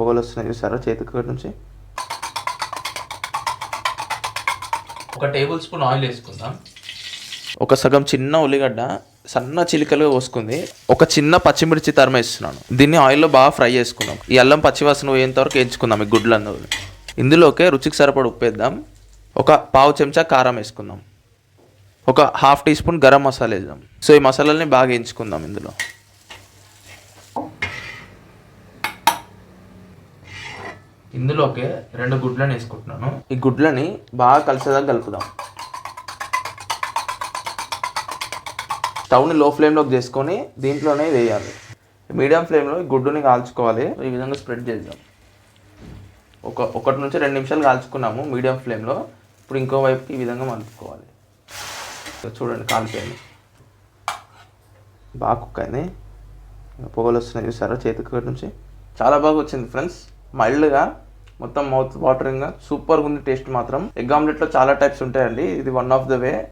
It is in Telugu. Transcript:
పొగలు వస్తున్నాయి చూసారా చేతికి నుంచి. ఒక టేబుల్ స్పూన్ ఆయిల్ వేసుకుందాం. ఒక సగం చిన్న ఉల్లిగడ్డ సన్న చిలికలుగా పోసుకుంది ఒక చిన్న పచ్చిమిర్చి తరిమేస్తున్నాను. దీన్ని ఆయిల్లో బాగా ఫ్రై చేసుకుందాం. ఈ అల్లం పచ్చివాసన పోయేంత వరకు వేయించుకుందాం ఈ గుడ్లు ఇందులోకే రుచికి సరిపడ ఉప్పు వేద్దాం. ఒక పావు చెంచా కారం వేసుకుందాం. ఒక half teaspoon garam masala వేద్దాం. సో ఈ మసాలాలని బాగా వేయించుకుందాం ఇందులో. ఇందులోకి రెండు గుడ్లను వేసుకుంటున్నాను. ఈ గుడ్లని బాగా కలిసేదాకా కలుపుదాం. స్టవ్ని లో ఫ్లేమ్లోకి చేసుకొని దీంట్లోనే వేయాలి. మీడియం ఫ్లేమ్లో ఈ గుడ్డుని కాల్చుకోవాలి. ఈ విధంగా స్ప్రెడ్ చేద్దాం. ఒక ఒకటి నుంచి రెండు నిమిషాలు కాల్చుకున్నాము మీడియం ఫ్లేమ్లో. ఇప్పుడు ఇంకో వైపుకి ఈ విధంగా మలుపుకోవాలి. చూడండి కాలిపోయింది. బాగా కుక్ అయింది. పొగలు వస్తున్నాయి చూసారా చేతికి నుంచి? చాలా బాగా వచ్చింది ఫ్రెండ్స్. మైల్డ్గా మొత్తం మౌత్ వాటరింగ్గా సూపర్గా ఉంది టేస్ట్ మాత్రం. ఎగ్ ఆమ్లెట్లో చాలా టైప్స్ ఉంటాయండి. ఇది వన్ ఆఫ్ ద వే